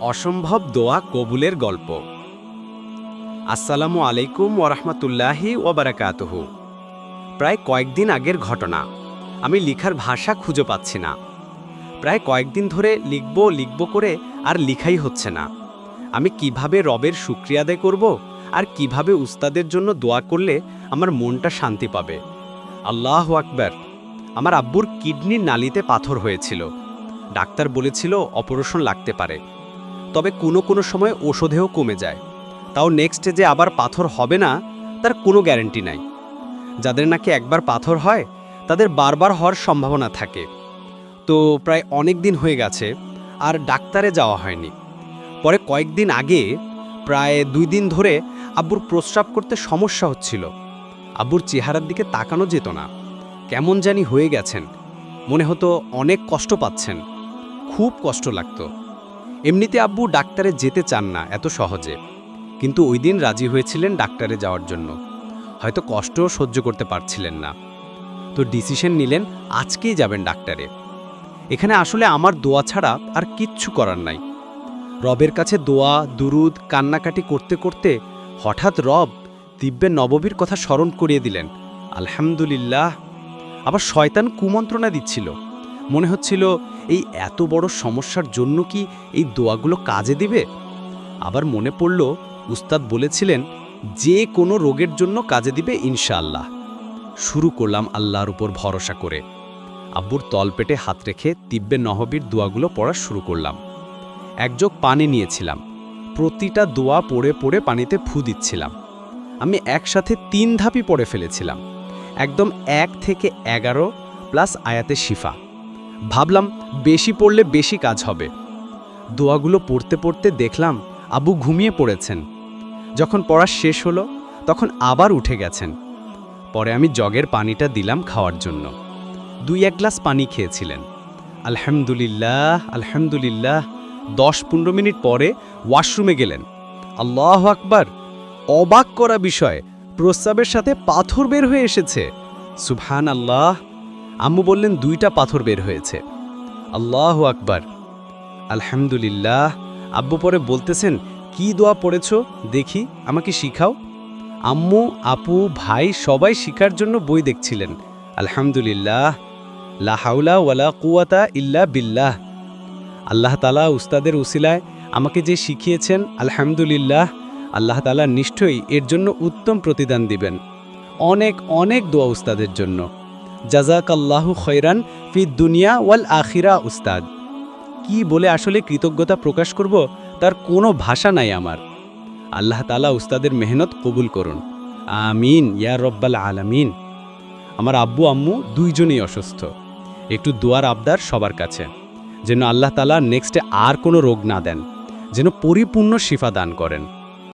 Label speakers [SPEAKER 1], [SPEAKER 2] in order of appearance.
[SPEAKER 1] অসম্ভব দোয়া কবুলের গল্প। আসসালামু আলাইকুম ওরহমতুল্লাহি ওবারাকাতহু প্রায় কয়েকদিন আগের ঘটনা। আমি লিখার ভাষা খুঁজে পাচ্ছি না। প্রায় কয়েকদিন ধরে লিখব লিখব করে আর লিখাই হচ্ছে না। আমি কীভাবে রবের শুক্রিয়া আদায় করব আর কীভাবে উস্তাদের জন্য দোয়া করলে আমার মনটা শান্তি পাবে? আল্লাহ আকবার! আমার আব্বুর কিডনির নালিতে পাথর হয়েছিল। ডাক্তার বলেছিল অপারেশন লাগতে পারে। তবে কোনো কোনো সময় ওষুধেও কমে যায়। তাও নেক্সট যে আবার পাথর হবে না, তার কোনো গ্যারেন্টি নাই। যাদের নাকি একবার পাথর হয়, তাদের বারবার হওয়ার সম্ভাবনা থাকে। তো প্রায় অনেক দিন হয়ে গেছে, আর ডাক্তারে যাওয়া হয়নি। পরে কয়েকদিন আগে, প্রায় দুই দিন ধরে আব্বুর প্রস্রাব করতে সমস্যা হচ্ছিল। আব্বুর চেহারার দিকে তাকানো যেত না। কেমন জানি হয়ে গেছেন। মনে হতো অনেক কষ্ট পাচ্ছেন। খুব কষ্ট লাগতো। এমনিতে আব্বু ডাক্তারে যেতে চান না এত সহজে। কিন্তু ওই দিন রাজি হয়েছিলেন ডাক্তারে যাওয়ার জন্য। হয়তো কষ্টও সহ্য করতে পারছিলেন না। তো ডিসিশন নিলেন, আজকেই যাবেন ডাক্তারে। এখানে আসলে আমার দোয়া ছাড়া আর কিচ্ছু করার নাই। রবের কাছে দোয়া, দুরুদ, কান্নাকাটি করতে করতে হঠাৎ রব দিব্যের নববীর কথা স্মরণ করিয়ে দিলেন। আলহামদুলিল্লাহ। আবার শয়তান কুমন্ত্রণা দিচ্ছিল। মনে হচ্ছিল এই এত বড় সমস্যার জন্য কি এই দোয়াগুলো কাজে দিবে? আবার মনে পড়ল, উস্তাদ বলেছিলেন, যে কোনো রোগের জন্য কাজে দিবে ইনশাআল্লাহ। শুরু করলাম আল্লাহর উপর ভরসা করে। আব্বুর তলপেটে হাত রেখে তিব্বে নহবীর দোয়াগুলো পড়া শুরু করলাম। একযোগ পানি নিয়েছিলাম। প্রতিটা দোয়া পড়ে পড়ে পানিতে ফু দিচ্ছিলাম। আমি একসাথে তিন ধাপই পড়ে ফেলেছিলাম। একদম এক থেকে এগারো প্লাস আয়াতে শিফা। ভাবলাম বেশি পড়লে বেশি কাজ হবে। দোয়াগুলো পড়তে পড়তে দেখলাম আবু ঘুমিয়ে পড়েছেন। যখন পড়া শেষ হলো, তখন আবার উঠে গেছেন। পরে আমি জগের পানিটা দিলাম খাওয়ার জন্য। দুই এক গ্লাস পানি খেয়েছিলেন। আলহামদুলিল্লাহ আলহামদুলিল্লাহ। দশ পনেরো মিনিট পরে ওয়াশরুমে গেলেন। আল্লাহ আকবার, অবাক করা বিষয়, প্রস্রাবের সাথে পাথর বের হয়ে এসেছে। সুবহান আল্লাহ আম্মু বললেন, দুইটা পাথর বের হয়েছে। আল্লাহ আকবার। আলহামদুলিল্লাহ। আব্বু পরে বলতেছেন, কি দোয়া পড়েছ? দেখি, আমাকে শিখাও। আম্মু, আপু, ভাই সবাই শিখার জন্য বই দেখছিলেন। আলহামদুলিল্লাহ। লা হাউলা ওয়ালা কুয়াতা ইল্লা বিল্লাহ। আল্লাহ তালা উস্তাদের উসিলায় আমাকে যে শিখিয়েছেন, আলহামদুলিল্লাহ, আল্লাহ তালা নিশ্চয়ই এর জন্য উত্তম প্রতিদান দিবেন। অনেক অনেক দোয়া উস্তাদের জন্য। জাজাক আল্লাহু খৈরান ফি দুনিয়া ওয়াল আখিরা, উস্তাদ। কি বলে আসলে কৃতজ্ঞতা প্রকাশ করব? তার কোনো ভাষা নাই আমার। আল্লাহ তালা উস্তাদের মেহনত কবুল করুন। আমিন, ইয়া রব্বাল আলামিন। আমার আব্বু আম্মু দুইজনেই অসুস্থ। একটু দোয়ার আবদার সবার কাছে। যেন আল্লাহ তালা নেক্সটে আর কোনো রোগ না দেন। যেন পরিপূর্ণ শিফা দান করেন।